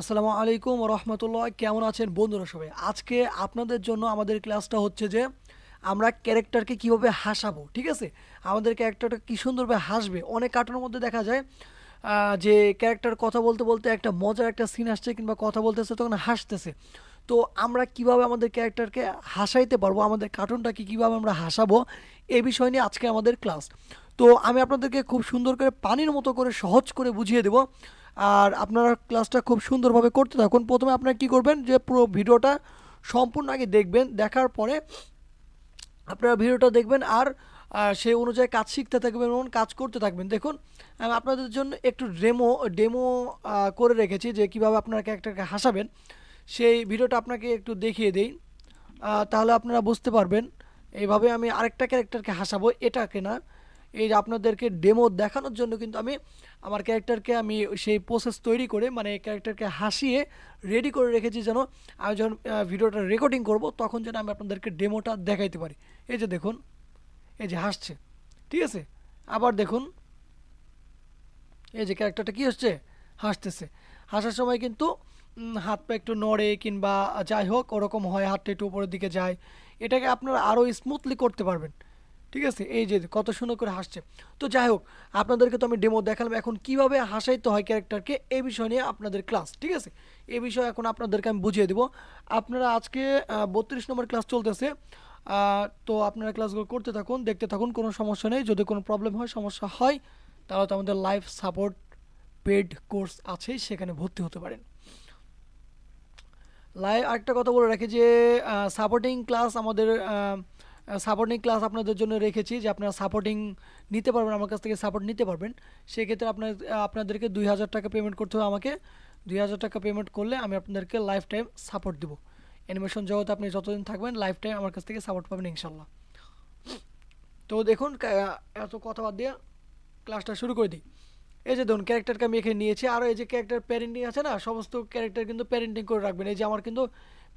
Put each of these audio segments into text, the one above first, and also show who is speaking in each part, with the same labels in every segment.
Speaker 1: আসসালামু আলাইকুম রহমতুল্লাহ। কেমন আছেন বন্ধুরা সবাই? আজকে আপনাদের জন্য আমাদের ক্লাসটা হচ্ছে যে, আমরা ক্যারেক্টারকে কীভাবে হাসাবো, ঠিক আছে? আমাদের ক্যারেক্টারটা কী সুন্দরভাবে হাসবে। অনেক কার্টুনের মধ্যে দেখা যায় যে ক্যারেক্টার কথা বলতে বলতে একটা মজার একটা সিন আসছে কিংবা কথা বলতেছে, তখন হাসতেছে। তো আমরা কীভাবে আমাদের ক্যারেক্টারকে হাসাইতে পারব, আমাদের কার্টুনটাকে কীভাবে আমরা হাসাবো, এ বিষয় নিয়ে আজকে আমাদের ক্লাস তো আমি আপনাদেরকে খুব সুন্দর করে পানির মতো করে সহজ করে বুঝিয়ে দেবো। আর আপনারা ক্লাসটা খুব সুন্দরভাবে করতে থাকুন। প্রথমে আপনারা কী করবেন যে পুরো ভিডিওটা সম্পূর্ণ আগে দেখবেন, দেখার পরে আপনারা ভিডিওটা দেখবেন আর সেই অনুযায়ী কাজ শিখতে থাকবেন এবং কাজ করতে থাকবেন। দেখুন, আমি আপনাদের জন্য একটু ডেমো ডেমো করে রেখেছি যে কীভাবে আপনারা ক্যারেক্টারকে হাসাবেন। সেই ভিডিওটা আপনাকে একটু দেখিয়ে দেই। তাহলে আপনারা বুঝতে পারবেন। এইভাবে আমি আরেকটা ক্যারেক্টারকে হাসাবো এটাকে না এই যে আপনাদেরকে ডেমো দেখানোর জন্য কিন্তু আমি আমার ক্যারেক্টারকে আমি সেই প্রসেস তৈরি করে মানে ক্যারেক্টারকে হাসিয়ে রেডি করে রেখেছি যেন আমি যখন ভিডিওটা রেকর্ডিং করব, তখন যেন আমি আপনাদেরকে ডেমোটা দেখাইতে পারি। এই যে দেখুন, এই যে হাসছে, ঠিক আছে? আবার দেখুন, এই যে ক্যারেক্টারটা কি হচ্ছে? হাসতেছে। হাসার সময় কিন্তু হাত পা একটু নড়ে কিংবা যাই হোক, ওরকম হয়, হাতটা একটু উপরের দিকে যায়। এটাকে আপনারা আরও স্মুথলি করতে পারবেন। ঠিক আছে? এই যে কত সুন্দর করে হাসছে। তো যাই হোক, আপনাদেরকে তো আমি ডেমো দেখালাম। এখন কীভাবে হাসাইতে হয় ক্যারেক্টারকে এই বিষয় নিয়ে আপনাদের ক্লাস ঠিক আছে? এই বিষয়ে এখন আপনাদেরকে আমি বুঝিয়ে দেবো। আপনারা আজকে বত্রিশ নম্বর ক্লাস চলতেছে। তো আপনারা ক্লাসগুলো করতে থাকুন, দেখতে থাকুন, কোনো সমস্যা নেই। যদি কোনো প্রবলেম হয়, সমস্যা হয়, তাহলে তো আমাদের লাইফ সাপোর্ট পেড কোর্স আছে, সেখানে ভর্তি হতে পারেন। লাইভ আরেকটা কথা বলে রাখি যে সাপোর্টিং ক্লাস আমাদের সাপোর্টিং ক্লাস আপনাদের জন্য রেখেছি যে আপনারা সাপোর্টিং নিতে পারবেন, আমার কাছ থেকে সাপোর্ট নিতে পারবেন। সেক্ষেত্রে আপনার আপনাদেরকে দুই হাজার টাকা পেমেন্ট করতে হবে আমাকে। দুই হাজার টাকা পেমেন্ট করলে আমি আপনাদেরকে লাইফ টাইম সাপোর্ট দেবো। অ্যানিমেশন জগতে আপনি যতদিন থাকবেন লাইফ টাইম আমার কাছ থেকে সাপোর্ট পাবেন ইনশাল্লাহ তো দেখুন এত কথা বাদ দিয়ে ক্লাসটা শুরু করে দিই। এই যে ধরুন ক্যারেক্টারকে আমি এখানে নিয়েছি। আর এই যে ক্যারেক্টার প্যারেন্টিং আছে না, সমস্ত ক্যারেক্টার কিন্তু প্যারেন্টিং করে রাখবেন। এই যে আমার কিন্তু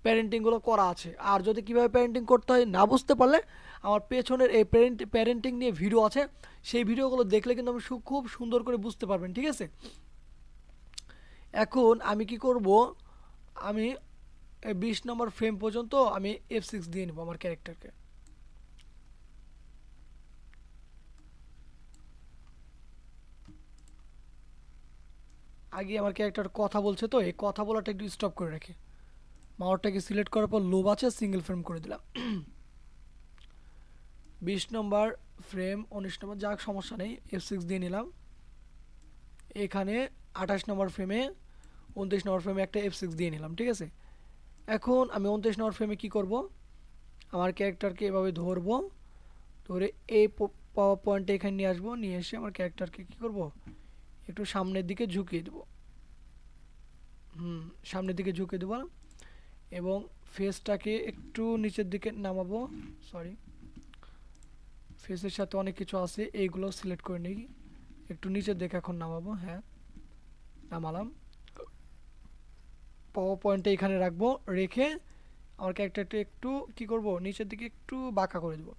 Speaker 1: প্যারেন্টিংগুলো করা আছে। আর যদি কীভাবে প্যারেন্টিং করতে হয় না বুঝতে পারলে আমার পেছনের এই প্যারেন্ট প্যারেন্টিং নিয়ে ভিডিও আছে। সেই ভিডিওগুলো দেখলে কিন্তু সু- খুব সুন্দর করে বুঝতে পারবেন, ঠিক আছে? এখন আমি কি করব? আমি বিশ নম্বর ফ্রেম পর্যন্ত আমি এফ সিক্স দিয়ে নেব আমার ক্যারেক্টারকে আগে আমার ক্যারেক্টার কথা বলছে তো, এই কথা বলাটা একটু স্টপ করে রাখি। মাওয়ারটাকে সিলেক্ট করার পর লোভ আছে সিঙ্গেল ফ্রেম করে দিলাম। বিশ নম্বর ফ্রেম উনিশ নম্বর, যাক, সমস্যা নেই এফ সিক্স দিয়ে নিলাম। এখানে আঠাশ নম্বর ফ্রেমে উনত্রিশ নম্বর ফ্রেমে একটা এফ সিক্স দিয়ে নিলাম, ঠিক আছে? এখন আমি উনত্রিশ নম্বর ফ্রেমে কি করব? আমার ক্যারেক্টারকে এভাবে ধরবো, ধরে এই পাওয়ার পয়েন্টে এখানে নিয়ে আসব, নিয়ে এসে আমার ক্যারেক্টারকে কি করব? একটু সামনের দিকে ঝুঁকিয়ে দেবো। হুম, সামনের দিকে ঝুঁকিয়ে দেবো। এবং ফেসটাকে একটু নিচের দিকে নামাবো সরি ফেসের সাথে অনেক কিছু আছে, এইগুলো সিলেক্ট করে নিই, একটু নিচের দিকে এখন নামাবো হ্যাঁ নামালাম। পাওয়ার পয়েন্টটা এখানে রাখব, রেখে আমার ক্যারেক্টারটা একটু কি করব, নিচের দিকে একটু বাঁকা করে দেবো।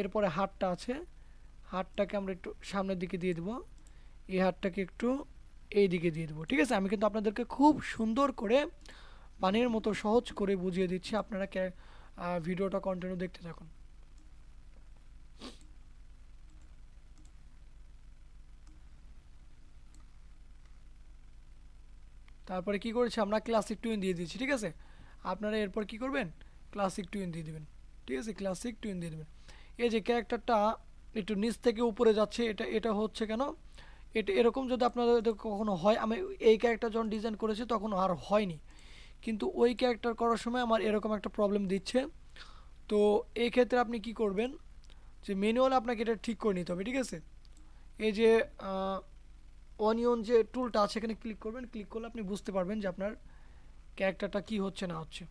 Speaker 1: এরপরে হাতটা আছে, হাতটাকে আমরা একটু সামনের দিকে দিয়ে দেবো, এই হাতটাকে একটু এই দিকে দিয়ে দেবো, ঠিক আছে? আমি কিন্তু আপনাদেরকে খুব সুন্দর করে পানির মতো সহজ করে বুঝিয়ে দিচ্ছি। আপনারা ভিডিওটা কন্টিনিউ দেখতে থাকুন। তারপরে কি করেছি? আমরা ক্লাসিক টুইন দিয়ে দিচ্ছি ঠিক আছে? আপনারা এরপর কি করবেন? ক্লাসিক টুইন দিয়ে দিবেন, ঠিক আছে? ক্লাসিক টুইন দিয়ে দেবেন। এই যে ক্যারেক্টারটা একটু নিচ থেকে উপরে যাচ্ছে, এটা এটা হচ্ছে কেন? এটা এরকম যদি আপনাদের কখনো হয়, আমি এই ক্যারেক্টার যখন ডিজাইন করেছি তখন আর হয়নি। কিন্তু ওই ক্যারেক্টার করার সময় আমার এরকম একটা প্রবলেম দিচ্ছে। তো এই ক্ষেত্রে আপনি কি করবেন? যে ম্যানুয়াল আপনাকে এটা ঠিক করে নিতে হবে, ঠিক আছে? এই যে অনিয়ন যে টুলটা আছে, এখানে ক্লিক করবেন। ক্লিক করলে আপনি বুঝতে পারবেন যে আপনার ক্যারেক্টারটা কি হচ্ছে, না হচ্ছে।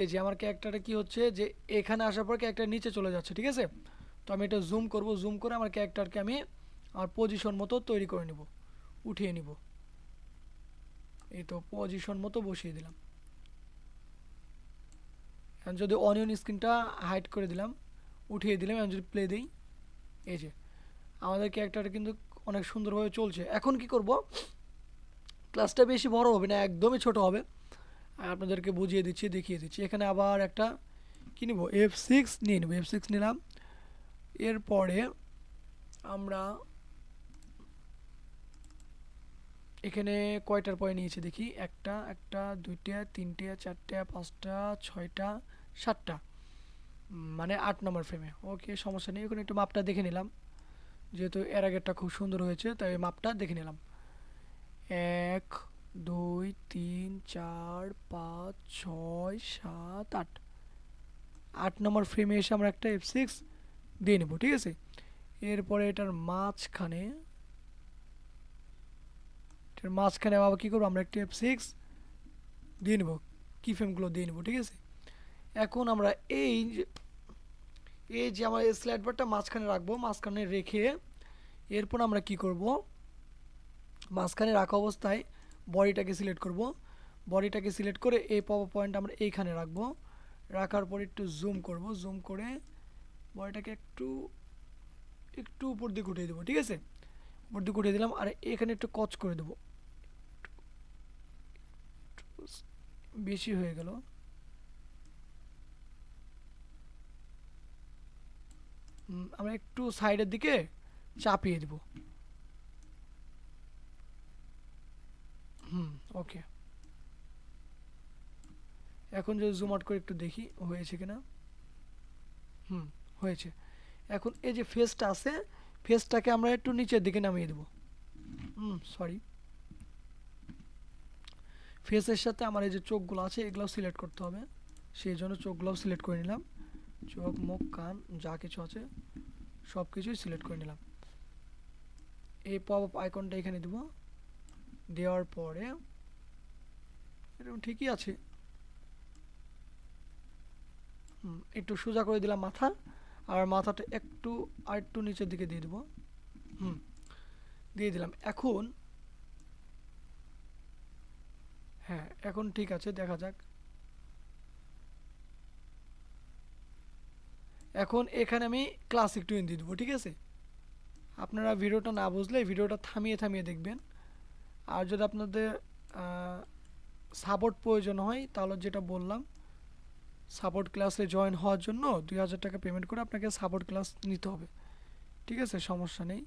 Speaker 1: এই যে আমার ক্যারেক্টারটা কি হচ্ছে যে এখানে আসার পর ক্যারেক্টার নিচে চলে যাচ্ছে, ঠিক আছে? তো আমি এটা জুম করব জুম করে আমার ক্যারেক্টারকে আমি আমার পজিশন মতো তৈরি করে নিব, উঠিয়ে নিব। এই তো পজিশন মতো বসিয়ে দিলাম। এখন যদি অনিয়ন স্ক্রিনটা হাইড করে দিলাম, উঠিয়ে দিলাম, এখন যদি প্লে দিই, এই যে আমাদের ক্যারেক্টারটা কিন্তু অনেক সুন্দরভাবে চলছে। এখন কি করব? ক্লাসটা বেশি বড় হবে না, একদমই ছোট হবে। আপনাদেরকে বুঝিয়ে দিচ্ছি, দেখিয়ে দিচ্ছি। এখানে আবার একটা কী নিব? এফ সিক্স নিয়ে নেব এফ সিক্স নিলাম। এরপরে আমরা এখানে কয়টার পরে নিয়েছি দেখি? একটা একটা, দুইটা, তিনটে, চারটে, পাঁচটা, ছয়টা, সাতটা। মানে আট নম্বর ফ্রেমে ওকে সমস্যা নেই। ওখানে একটু মাপটা দেখে নিলাম। যেহেতু এর আগেরটা খুব সুন্দর হয়েছে, তাই মাপটা দেখে নিলাম। এক দুই, তিন, চার, পাঁচ, ছয়, সাত, আট। আট নম্বর ফ্রেমে এসে আমরা একটা এফ সিক্স দিয়ে নেব, ঠিক আছে? এরপরে এটার মাঝখানে এটার মাঝখানে আবার কী করব? আমরা একটা এফ সিক্স দিয়ে নেব কি ফ্রেমগুলো দিয়ে নেব, ঠিক আছে? এখন আমরা এই এই যে আমার স্লাইড বারটা মাঝখানে রাখব, মাঝখানে রেখে এরপর আমরা কি করব? মাঝখানে রাখা অবস্থায় বডিটাকে সিলেক্ট করব। বডিটাকে সিলেক্ট করে এই পাওয়ার পয়েন্ট আমরা এইখানে রাখব। রাখার পর একটু জুম করব। জুম করে বডিটাকে একটু একটু উপর দিকে উঠিয়ে দেবো, ঠিক আছে? উপর দিকে উঠিয়ে দিলাম, আর এখানে একটু কচ করে দেবো। বেশি হয়ে গেল। আমরা একটু সাইডের দিকে চাপিয়ে দেব। হুম ওকে এখন যদি জুম আউট করে একটু দেখি, হয়েছে কিনা? হুম, হয়েছে। এখন এই যে ফেসটা আছে ফেসটাকে আমরা একটু নিচের দিকে নামিয়ে দেব। হুম সরি ফেসের সাথে আমার এই যে চোখগুলো আছে এগুলো সিলেক্ট করতে হবে। সেই জন্য চোখগুলো সিলেক্ট করে নিলাম। চোখ, মুখ, কান, যা কিছু আছে সব কিছুই সিলেক্ট করে নিলাম। এই পপ আইকনটা এখানে দেব। দেওয়ার পরে, এরকম ঠিকই আছে। একটু সোজা করে দিলাম মাথা, আর মাথাটা একটু আর একটু নিচের দিকে দিয়ে দেবো। হুম, দিয়ে দিলাম। এখন হ্যাঁ এখন ঠিক আছে, দেখা যাক। এখন এখানে আমি ক্লাসিক টুইন দিয়ে দেবো, ঠিক আছে? আপনারা ভিডিওটা না বুঝলে, ভিডিওটা থামিয়ে থামিয়ে দেখবেন। আর যদি আপনাদের সাপোর্ট প্রয়োজন হয়, তাহলে যেটা বললাম সাপোর্ট ক্লাসে জয়েন হওয়ার জন্য দুই হাজার টাকা পেমেন্ট করে আপনাকে সাপোর্ট ক্লাস নিতে হবে। ঠিক আছে? সমস্যা নেই।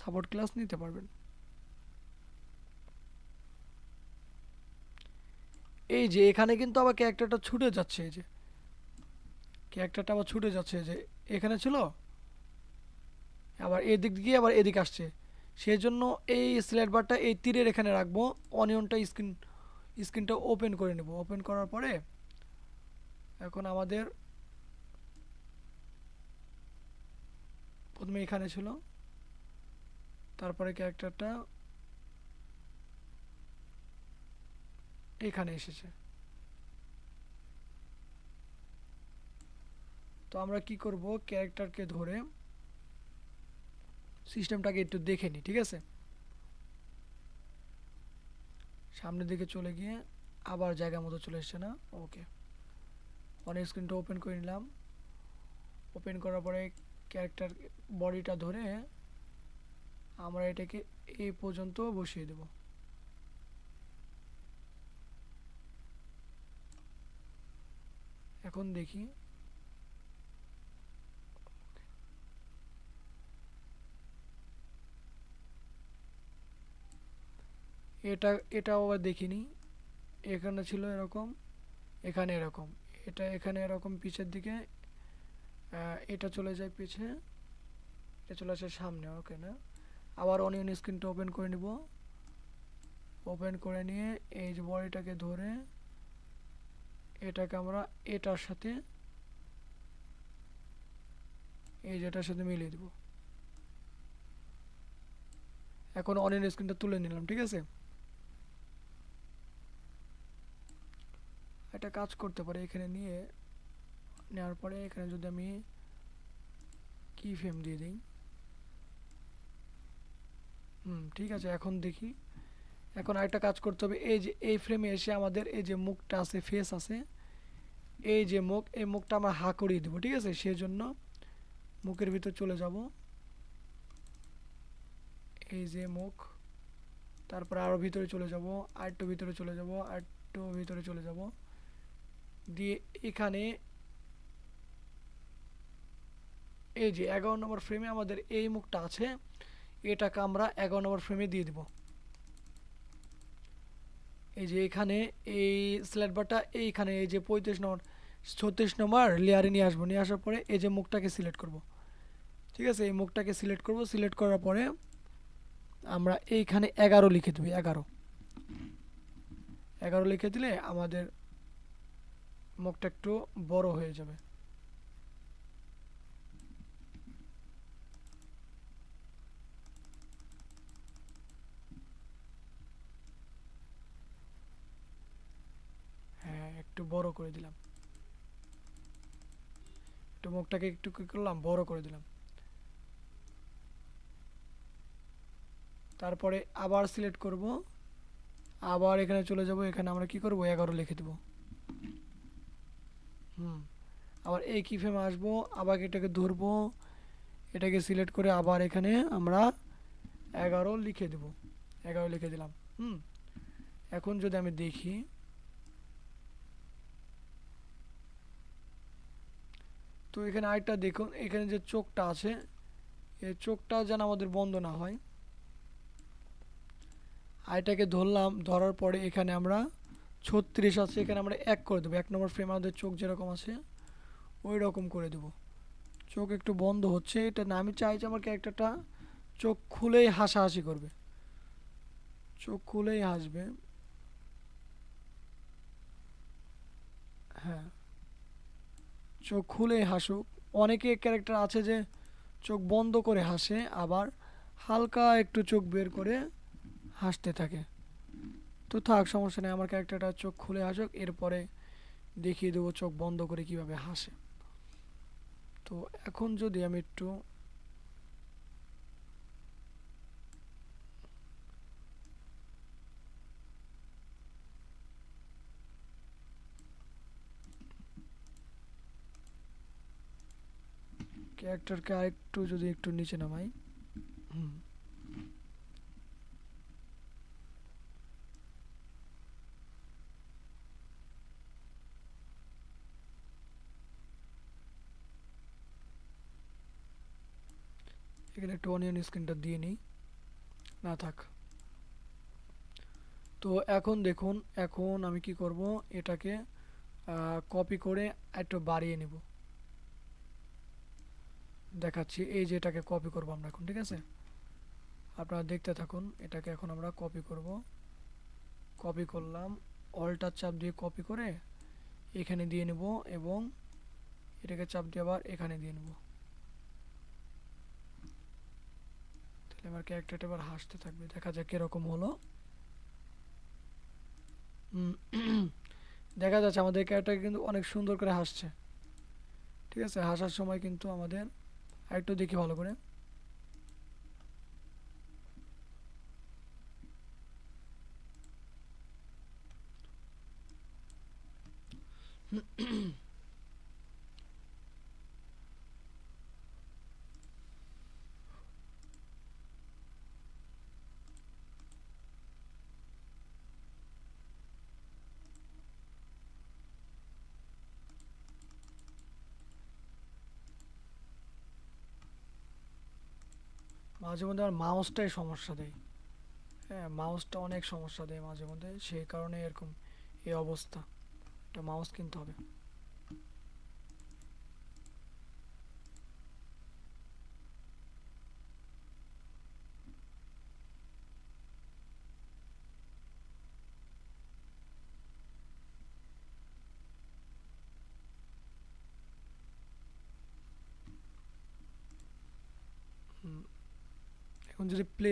Speaker 1: সাপোর্ট ক্লাস নিতে পারবেন। এই যে এখানে কিন্তু আবার ক্যারেক্টারটা ছুটে যাচ্ছে, এই যে। ক্যারেক্টারটা আবার ছুটে যাচ্ছে, এই যে এখানে ছিল, আবার এদিক দিয়ে, আবার এদিক আসছে। সেই জন্য এই স্ল্যাট বারটা এই তীরের এখানে রাখব। অনিয়নটা স্ক্রিন স্ক্রিনটা ওপেন করে নেব। ওপেন করার পরে এখন আমাদের প্রথমে এখানে ছিল। তারপরে ক্যারেক্টারটা এখানে এসেছে। তো আমরা কি করব? ক্যারেক্টারকে ধরে সিস্টেমটাকে একটু দেখে নিই ঠিক আছে? সামনের দিকে চলে গিয়ে আবার জায়গা মতো চলে এসছে না? ওকে। অনেক স্ক্রিনটা ওপেন করে নিলাম। ওপেন করার পরে ক্যারেক্টার বডিটা ধরে আমরা এটাকে এই পর্যন্ত বসিয়ে দেব। এখন দেখি এটা, এটাও আবার দেখিনি। এখানে ছিল এরকম, এখানে এরকম। এটা এখানে এরকম পিছের দিকে এটা চলে যায় পিছে, এটা চলে আসে সামনে ওকে না? আবার অনিয়ন স্ক্রিনটা ওপেন করে নিব। ওপেন করে নিয়ে এই যে বডিটাকে ধরে, এটাকে আমরা এটার সাথে, এই যে এটার সাথে মিলিয়ে দেব। এখন অনিয়ন স্ক্রিনটা তুলে নিলাম, ঠিক আছে? একটা কাজ করতে পারি এখানে নিয়ে, নেওয়ার পরে এখানে যদি আমি কি ফ্রেম দিয়ে দিই। হুম, ঠিক আছে, এখন দেখি। এখন আরেকটা কাজ করতে হবে, এই যে, এই ফ্রেমে এসে আমাদের এই যে মুখটা আছে ফেস আছে, এই যে মুখ, এই মুখটা আমরা হা করিয়ে দেবো, ঠিক আছে? সেই জন্য মুখের ভিতর চলে যাব। এই যে মুখ, তারপর আরও ভিতরে চলে যাব আর একটু ভিতরে চলে যাব আর একটু ভিতরে চলে যাব। দিয়ে এখানে এই যে এগারো নম্বর ফ্রেমে আমাদের এই মুখটা আছে, এটাকে আমরা এগারো নম্বর ফ্রেমে দিয়ে দিব। এই যে এখানে এই স্ল্যাট বারটা এইখানে এই যে পঁয়ত্রিশ নম্বর, ছত্রিশ নম্বর লেয়ারে নিয়ে আসব। নিয়ে আসার পরে এই যে মুখটাকে সিলেক্ট করব। ঠিক আছে? এই মুখটাকে সিলেক্ট করব। সিলেক্ট করার পরে আমরা এইখানে এগারো লিখে দেবো, এগারো। এগারো লিখে দিলে আমাদের মুখটা একটু বড় হয়ে যাবে। হ্যাঁ একটু বড় করে দিলাম। একটু মুখটাকে একটু কি করলাম? বড় করে দিলাম। তারপরে আবার সিলেক্ট করব। আবার এখানে চলে যাব। এখানে আমরা কি করব? এগারো লিখে দেব। হুম। আবার এই কি ফ্রেমে আসব? আবার এটাকে ধরবো। এটাকে সিলেক্ট করে আবার এখানে আমরা এগারো লিখে দেব। এগারো লিখে দিলাম। হুম। এখন যদি আমি দেখি, তো এখানে আরেকটা দেখুন, এখানে যে চোখটা আছে এই চোখটা যেন আমাদের বন্ধ না হয়। আইটাকে ধরলাম, ধরার পরে এখানে আমরা ছত্রিশ আছে, এখানে আমরা এক করে দেবো। এক নম্বর ফ্রেম আমাদের চোখ যেরকম আছে ওই রকম করে দেবো। চোখ একটু বন্ধ হচ্ছে, এটা না, আমি চাই যে আমার ক্যারেক্টারটা চোখ খুলেই হাসাহাসি করবে। চোখ খুলেই হাসবে। হ্যাঁ। চোখ খুলেই হাসুক। অনেকে ক্যারেক্টার আছে যে চোখ বন্ধ করে হাসে, আবার হালকা একটু চোখ বের করে হাসতে থাকে। তো থাক, সমস্যা নেই, আমার ক্যারেক্টারটা চোখ খুলে হাসুক এরপরে দেখিয়ে দেবো চোখ বন্ধ করে কীভাবে হাসে। তো এখন যদি আমি একটু ক্যারেক্টারকে আরেকটু যদি একটু নিচে নামাই। হুম। এখানে একটু অনিয়ন স্ক্রিনটা দিয়ে নিই। না থাক। তো এখন দেখুন, এখন আমি কি করব, এটাকে কপি করে একটু বাড়িয়ে নিব। দেখাচ্ছি, এই যে এটাকে কপি করব আমরা এখন, ঠিক আছে? আপনারা দেখতে থাকুন, এটাকে এখন আমরা কপি করব। কপি করলাম অল্টার চাপ দিয়ে কপি করে এখানে দিয়ে নেব এবং এটাকে চাপ দিয়ে আবার এখানে দিয়ে নেব। আমার ক্যারেক্টারটা এবার হাসতে থাকবে। দেখা যাক কীরকম হলো। দেখা যাচ্ছে আমাদের ক্যারেক্টার কিন্তু অনেক সুন্দর করে হাসছে। ঠিক আছে? হাসার সময় কিন্তু আমাদের আরেকটু দেখি ভালো করে। মাঝে মধ্যে আমার মাউসটাই সমস্যা দেয়। হ্যাঁ মাউসটা অনেক সমস্যা দেয় মাঝে মধ্যে, সেই কারণে এরকম এই অবস্থা। একটা মাউস কিনতে হবে হুম, এখন যদি প্লে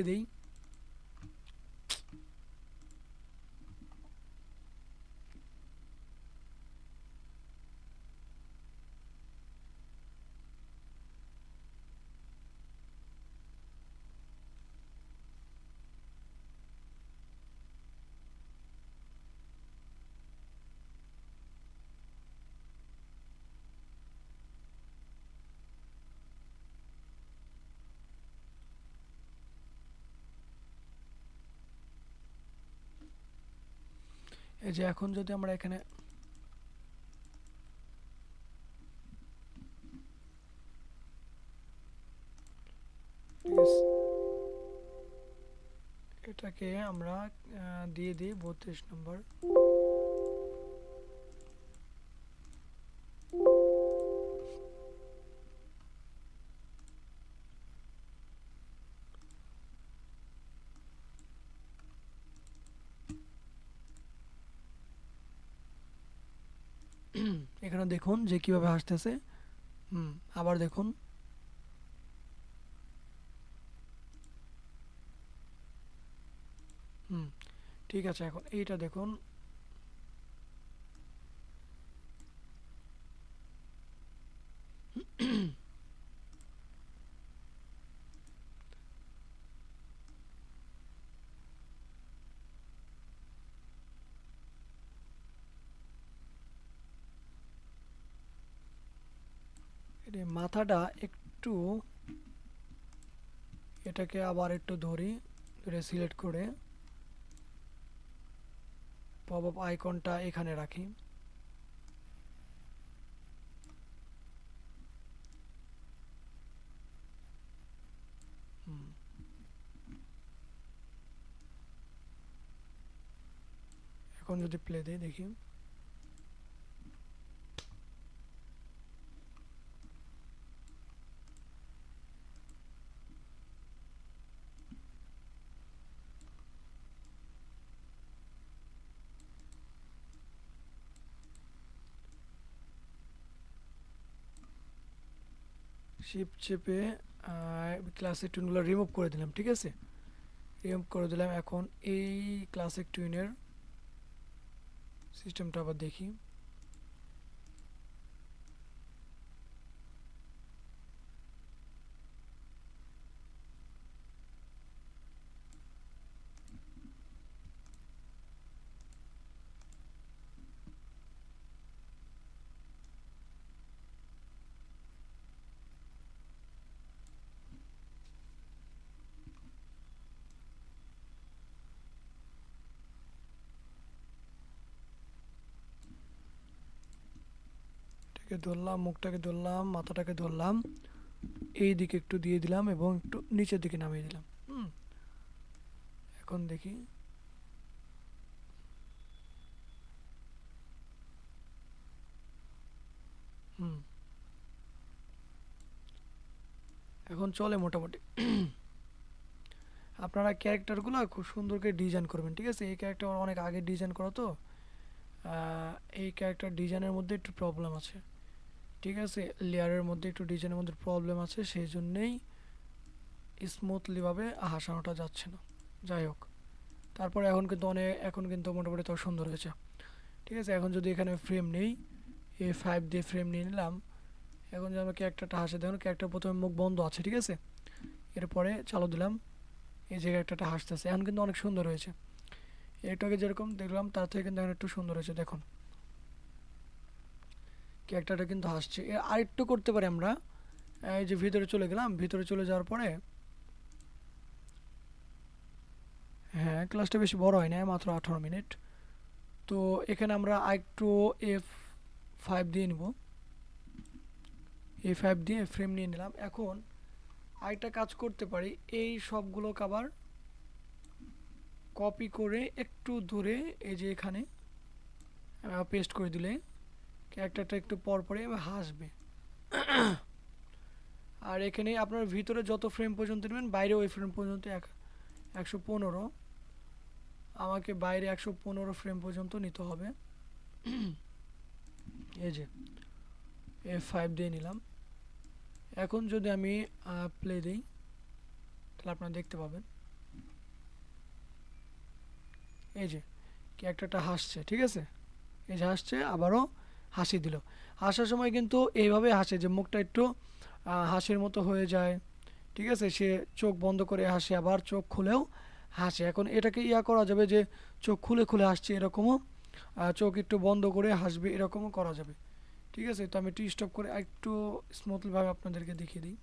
Speaker 1: এই যে এখন যদি আমরা এখানে এটাকে আমরা দিয়ে দিই বত্রিশ নম্বর। এখানে দেখুন যে কীভাবে হাসতেছে। হুম আবার দেখুন। হুম ঠিক আছে এখন এইটা দেখুন এর মাথাটা একটু, এটাকে আবার একটু ধরি, ধরে সিলেক্ট করে পপ আপ আইকনটা এখানে রাখি। এখন যদি প্লে দিই দেখি। শিপ চেপে ক্লাসিক টুইনগুলো রিমুভ করে দিলাম, ঠিক আছে? রিমুভ করে দিলাম, এখন এই ক্লাসিক টুইনের সিস্টেমটা আবার দেখি। এটাকে ধরলাম, মুখটাকে ধরলাম, মাথাটাকে ধরলাম, এই দিকে একটু দিয়ে দিলাম এবং একটু নিচের দিকে নামিয়ে দিলাম। হুম। এখন দেখি। হুম। এখন চলে মোটামুটি। আপনারা ক্যারেক্টারগুলো খুব সুন্দর করে ডিজাইন করবেন, ঠিক আছে? এই ক্যারেক্টার অনেক আগে ডিজাইন করা তো। এই ক্যারেক্টার ডিজাইনের মধ্যে একটু প্রবলেম আছে। ঠিক আছে, লেয়ারের মধ্যে একটু ডিজাইনের মধ্যে প্রবলেম আছে সেই জন্যেই স্মুথলিভাবে হাসানোটা যাচ্ছে না। যাই হোক, তারপরে এখন কিন্তু অনেক এখন কিন্তু মোটামুটি তো সুন্দর হয়েছে। ঠিক আছে, এখন যদি এখানে ফ্রেম নেই এ ফাইভ দিয়ে ফ্রেম নিয়ে নিলাম, এখন যে আমরা ক্যারেক্টারটা হাসে, দেখুন ক্যারেক্টার প্রথমে মুখ বন্ধ আছে, ঠিক আছে? এরপরে চালু দিলাম, এই যে ক্যারেক্টারটা হাসতেছে, এখন কিন্তু অনেক সুন্দর হয়েছে। এটাকে যেরকম দেখলাম, তার থেকে কিন্তু এখন একটু সুন্দর হয়েছে, দেখুন। ক্যারেক্টারটা কিন্তু হাসছে। এ আরেকটু করতে পারি আমরা। এই যে ভিতরে চলে গেলাম, ভিতরে চলে যাওয়ার পরে হ্যাঁ ক্লাসটা বেশি বড় হয় না মাত্র আঠারো মিনিট। তো এখানে আমরা আরেকটু এফ ফাইভ দিয়ে নিব। এ ফাইভ দিয়ে ফ্রেম নিয়ে নিলাম। এখন আরেকটা কাজ করতে পারি। এই সবগুলো কাবার কপি করে একটু দূরে, এই যে এখানে পেস্ট করে দিলে ক্যারেক্টারটা একটু পর পরে হাসবে। আর এখানে আপনার ভিতরে যত ফ্রেম পর্যন্ত নেবেন, বাইরে ওই ফ্রেম পর্যন্ত এক, একশো পনেরো। আমাকে বাইরে একশো পনেরো ফ্রেম পর্যন্ত নিতে হবে। এই যে এফ ফাইভ দিয়ে নিলাম। এখন যদি আমি প্লে দিই, তাহলে আপনারা দেখতে পাবেন। এই যে, ক্যারেক্টারটা হাসছে, ঠিক আছে? এই যে হাসছে, আবারও হাসি দিল। হাসার সময় কিন্তু এইভাবে হাসে যে মুখটা একটু হাসির মতো হয়ে যায়। ঠিক আছে? সে চোখ বন্ধ করে হাসে, আবার চোখ খুলেও হাসে। এখন এটাকে ইয়া করা যাবে যে, চোখ খুলে খুলে হাসছে এরকমও চোখ একটু বন্ধ করে হাসবে এরকমও করা যাবে। ঠিক আছে? তো আমি একটু স্টপ করে একটু স্মুথলিভাবে আপনাদেরকে দেখিয়ে দিই।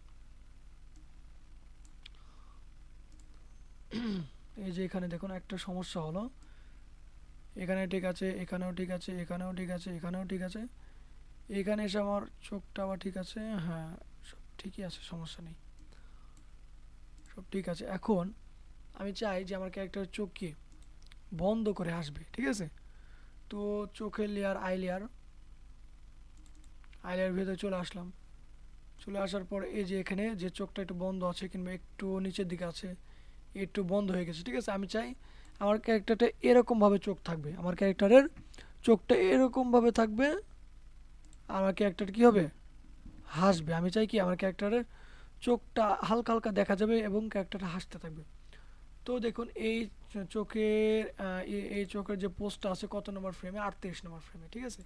Speaker 1: এই যে এখানে দেখুন একটা সমস্যা হলো। এখানে ঠিক আছে, এখানেও ঠিক আছে, এখানেও ঠিক আছে, এখানেও ঠিক আছে। এখানে এসে আমার চোখটা আবার ঠিক আছে হ্যাঁ সব ঠিকই আছে, সমস্যা নেই। সব ঠিক আছে। এখন আমি চাই যে আমার ক্যারেক্টারের চোখ কি বন্ধ করে আসবে, ঠিক আছে? তো চোখের layer eye layer eye layer ভেতরে চলে আসলাম। চলে আসার পর এই যে এখানে যে চোখটা একটু বন্ধ আছে কিংবা একটু নিচের দিকে আছে, একটু বন্ধ হয়ে গেছে, ঠিক আছে? আমি চাই আমার ক্যারেক্টারটা এরকমভাবে চোখ থাকবে। আমার ক্যারেক্টারের চোখটা এরকমভাবে থাকবে আমার ক্যারেক্টার কী হবে? হাসবে। আমি চাই কি আমার ক্যারেক্টারের চোখটা হালকা হালকা দেখা যাবে এবং ক্যারেক্টারটা হাসতে থাকবে। তো দেখুন, এই চোখের এই- চোখের যে পোস্টটা আছে কত নম্বর ফ্রেমে আটত্রিশ নম্বর ফ্রেমে ঠিক আছে?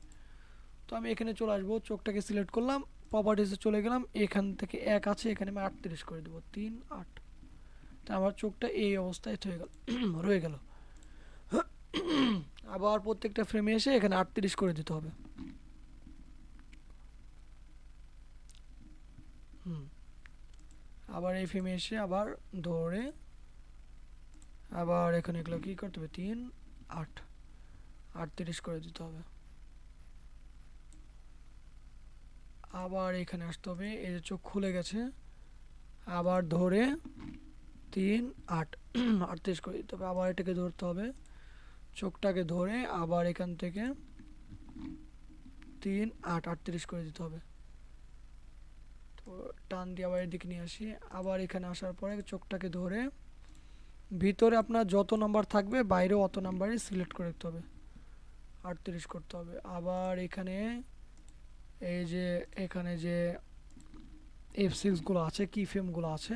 Speaker 1: তো আমি এখানে চলে আসব, চোখটাকে সিলেক্ট করলাম প্রপার্টিসে চলে গেলাম, এখান থেকে এক আছে, এখানে আমি আটত্রিশ করে দেবো। তিন, আট। আমার চোখটা এই অবস্থায় হয়ে গেল, রয়ে গেল। আবার প্রত্যেকটা ফ্রেমে এসে এখানে আটত্রিশ করে দিতে হবে। হুম। আবার এই ফ্রেমে এসে আবার ধরে আবার এখানে এগুলো কী করতে হবে? তিন, আট, আটত্রিশ করে দিতে হবে। আবার এখানে আসতে হবে, এই যে চোখ খুলে গেছে, আবার ধরে তিন, আট আটত্রিশ করে দিতে হবে। আবার এটাকে ধরতে হবে। চোখটাকে ধরে আবার এখান থেকে তিন, আট, আটত্রিশ করে দিতে হবে। তো টান দিয়ে আবার এদিকে নিয়ে আসি। আবার এখানে আসার পরে চোখটাকে ধরে ভিতরে আপনার যত নাম্বার থাকবে, বাইরেও অত নাম্বারই সিলেক্ট করে দিতে হবে। আটত্রিশ করতে হবে। আবার এখানে এই যে, এখানে যে এফ সিক্সগুলো আছে কি ফ্রেমগুলো আছে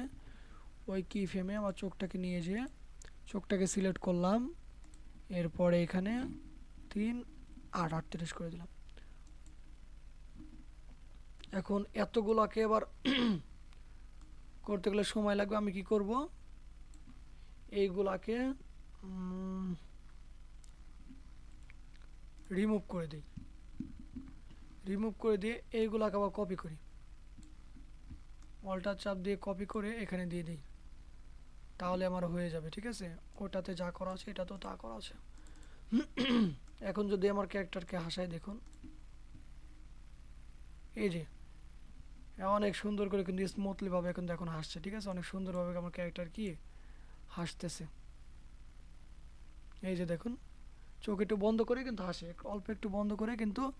Speaker 1: ওই কি ফ্রেমে আমার চোখটাকে নিয়ে যেয়ে চোখটাকে সিলেক্ট করলাম। এরপরে এখানে তিন আট আটত্রিশ করে দিলাম। এখন এতগুলোকে এবার করতে গেলে সময় লাগবে, আমি কি করব? এইগুলাকে রিমুভ করে দিই। রিমুভ করে দিয়ে এইগুলাকে আবার কপি করি। অল্টার চাপ দিয়ে কপি করে এখানে দিয়ে দিই। তাহলে আমার হয়ে যাবে, ঠিক আছে? ওটাতে যা করা আছে এটাতেও তা করা আছে। এখন যদি আমার ক্যারেক্টারকে হাসায় দেখুন। এই যে, অনেক সুন্দর করে কিন্তু স্মুথলি ভাবে এখন হাসছে, ঠিক আছে? অনেক সুন্দরভাবে আমার ক্যারেক্টার কি হাসতেছে। এই যে দেখুন, চোখ একটু বন্ধ করে কিন্তু হাসে, অল্প একটু বন্ধ করে কিন্তু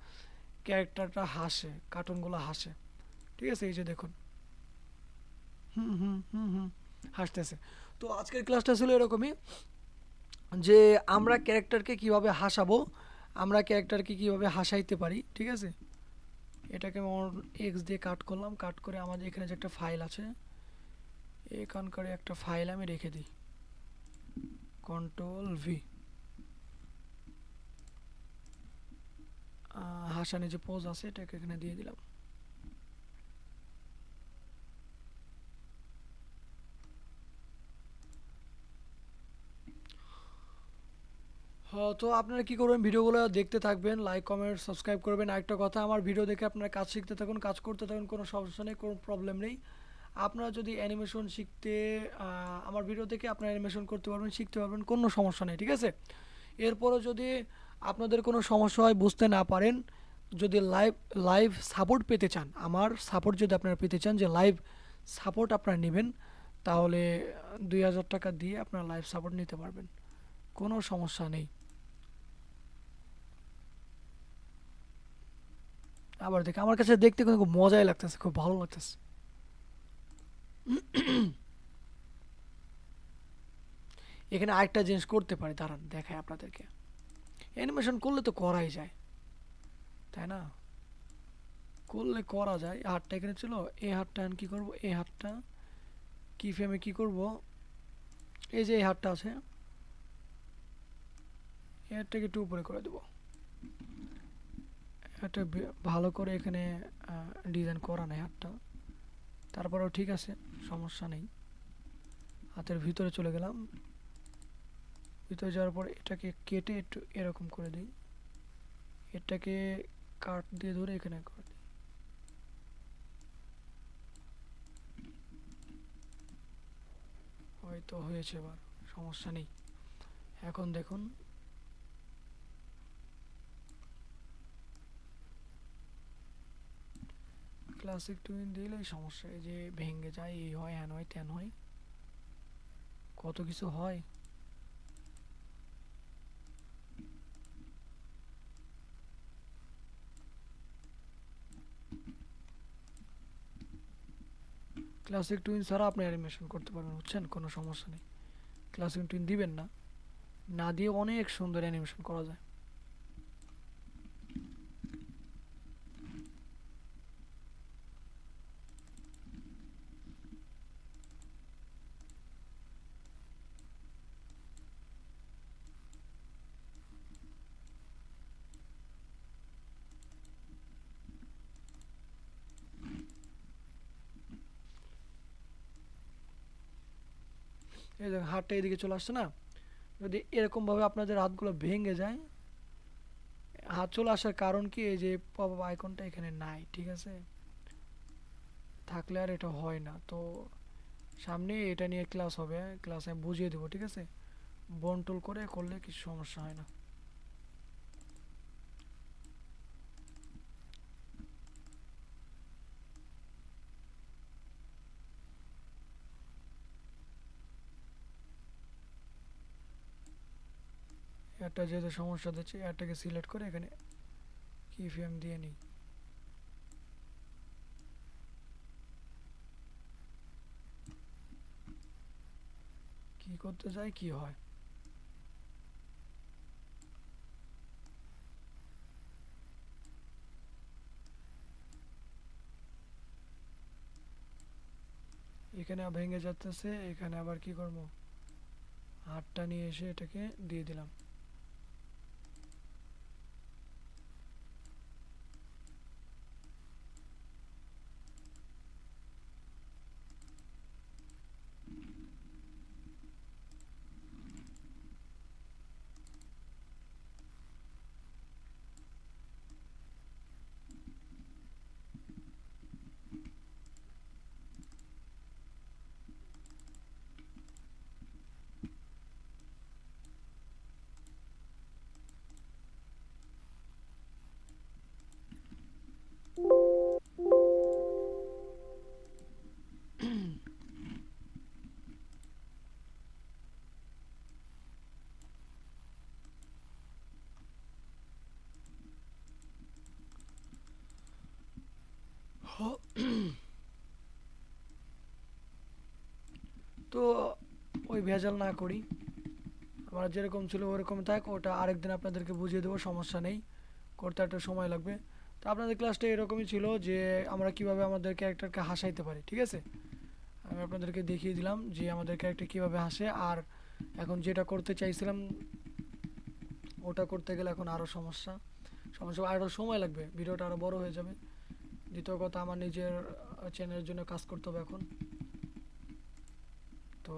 Speaker 1: ক্যারেক্টারটা হাসে কার্টুনগুলো হাসে, ঠিক আছে? এই যে দেখুন। হুম হুম হুম হুম। হাসতেছে। তো আজকের ক্লাসটা ছিল এরকমই যে আমরা ক্যারেক্টারকে কীভাবে হাসাবো, আমরা ক্যারেক্টারকে কীভাবে হাসাইতে পারি, ঠিক আছে? এটাকে আমার এক্স দিয়ে কাট করলাম কাট করে আমাদের এখানে যে একটা ফাইল আছে এখানকার একটা ফাইল আমি রেখে দিই। কন্ট্রোল ভি হাসানি যে পোজ আছে, এটাকে এখানে দিয়ে দিলাম। তো আপনারা কি করবেন? ভিডিওগুলো দেখতে থাকবেন লাইক কমেন্ট সাবস্ক্রাইব করবেন। আরেকটা কথা, আমার ভিডিও দেখে আপনারা কাজ শিখতে থাকুন, কাজ করতে থাকুন, কোনো সমস্যা নেই, কোনো প্রবলেম নেই। আপনারা যদি অ্যানিমেশন শিখতে আমার ভিডিও দেখে আপনারা অ্যানিমেশন করতে পারবেন, শিখতে পারবেন, কোনো সমস্যা নেই, ঠিক আছে? এরপরও যদি আপনাদের কোনো সমস্যা হয়, বুঝতে না পারেন, যদি লাইভ লাইভ সাপোর্ট পেতে চান, আমার সাপোর্ট যদি আপনারা পেতে চান, যে লাইভ সাপোর্ট আপনারা নেবেন, তাহলে দুই হাজার টাকা দিয়ে আপনারা লাইভ সাপোর্ট নিতে পারবেন, কোনো সমস্যা নেই। আবার দেখে, আমার কাছে দেখতে কিন্তু খুব মজাই লাগতেছে, খুব ভালো লাগতেছে। এখানে আরেকটা জিনিস করতে পারি, দাঁড়ান দেখায় আপনাদেরকে। অ্যানিমেশন করলে তো করাই যায়, তাই না? করলে করা যায়, এই হাতটা এখানে ছিল, এই হাতটা কী করব, এই হাতটা কি ফ্রেমে কি করব? এই যে এই হাতটা আছে এই হাতটাকে একটু উপরে করে দেবো। একটা ভালো করে এখানে ডিজাইন করা নেই হাতটা। তারপরেও ঠিক আছে, সমস্যা নেই। হাতের ভিতরে চলে গেলাম। ভিতরে যাওয়ার পর এটাকে কেটে একটু এরকম করে দিই। এটাকে কাট দিয়ে ধরে এখানে করে দিই। হয়তো হয়েছে এবার, সমস্যা নেই। এখন দেখুন ক্লাসিক টুইন দিলে সমস্যা। এই যে ভেঙে যায়, এই হয় হ্যান হয় ত্যান হয়। কত কিছু হয়। ক্লাসিক টুইন ছাড়া আপনি অ্যানিমেশন করতে পারবেন, বুঝছেন? কোনো সমস্যা নেই। ক্লাসিক টুইন দিবেন না। না দিয়ে অনেক সুন্দর অ্যানিমেশন করা যায়। এই দেখেন, হাতটা এদিকে চলে আসছে না? যদি এরকমভাবে আপনাদের হাতগুলো ভেঙে যায়, হাত চলে আসার কারণ কি? এই যে পপ আইকনটা এখানে নাই, ঠিক আছে? থাকলে আর এটা হয় না। তো সামনে এটা নিয়ে ক্লাস হবে ক্লাসে বুঝিয়ে দেবো, ঠিক আছে? বন্টল করে করলে কিছু সমস্যা হয় না। একটা যেহেতু সমস্যা দিচ্ছে এয়ারটাকে সিলেক্ট করে এখানে কি ফ্রেম দিয়ে নিই। কি করতে চাই, কি হয়? এখানে ভেঙে যাচ্ছে, এখানে আবার কি করব? হাতটা নিয়ে এসে এটাকে দিয়ে দিলাম তো ওই ভেজাল না করি। আমার যেরকম ছিল ওরকম থাক, ওটা আরেকদিন আপনাদেরকে বুঝিয়ে দেবো, সমস্যা নেই। করতে একটা সময় লাগবে। তো আপনাদের ক্লাসটা এরকমই ছিল যে আমরা কীভাবে আমাদের ক্যারেক্টারকে হাসাইতে পারি, ঠিক আছে? আমি আপনাদেরকে দেখিয়ে দিলাম যে আমাদের ক্যারেক্টার কীভাবে হাসে, আর এখন যেটা করতে চাইছিলাম, ওটা করতে গেলে এখন আরও সমস্যা। সমস্যা আরও সময় লাগবে, ভিডিওটা আরও বড় হয়ে যাবে। দ্বিতীয় কথা, আমার নিজের চ্যানেলের জন্য কাজ করতে হবে এখন তো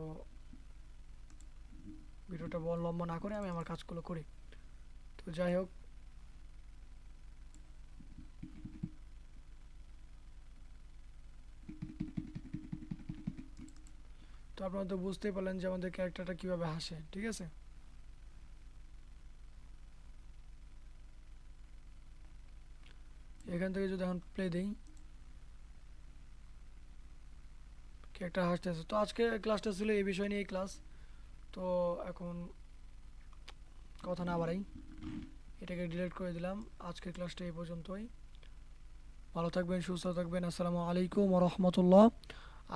Speaker 1: ভিডিওটা লম্বা না করে আমি আমার কাজগুলো করি। তো যাই হোক। তো আপনারা তো বুঝতেই পারলেন যে আমাদের ক্যারেক্টারটা কীভাবে হাসে, ঠিক আছে? এখান থেকে যদি এখন প্লে দিই। ক্যারেক্টার হাসতে হাসতেছে তো আজকে ক্লাসটা ছিল এই বিষয় নিয়ে ক্লাস তো এখন কথা না বাড়াই, এটাকে ডিলিট করে দিলাম। আজকের ক্লাসটা এই পর্যন্তই। ভালো থাকবেন, সুস্থ থাকবেন। আসসালামু আলাইকুম রহমতুল্লাহ।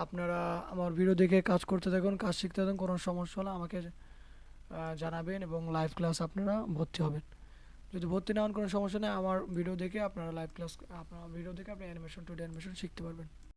Speaker 1: আপনারা আমার ভিডিও দেখে কাজ করতে থাকুন, কাজ শিখতে থাকুন, কোনো সমস্যা হলে আমাকে জানাবেন এবং লাইভ ক্লাস আপনারা ভর্তি হবেন। যদি ভর্তি না হন, কোনো সমস্যা নেই। আমার ভিডিও দেখে আপনারা লাইভ ক্লাস আপনার ভিডিও দেখে আপনি অ্যানিমেশন টু অ্যানিমেশন শিখতে পারবেন।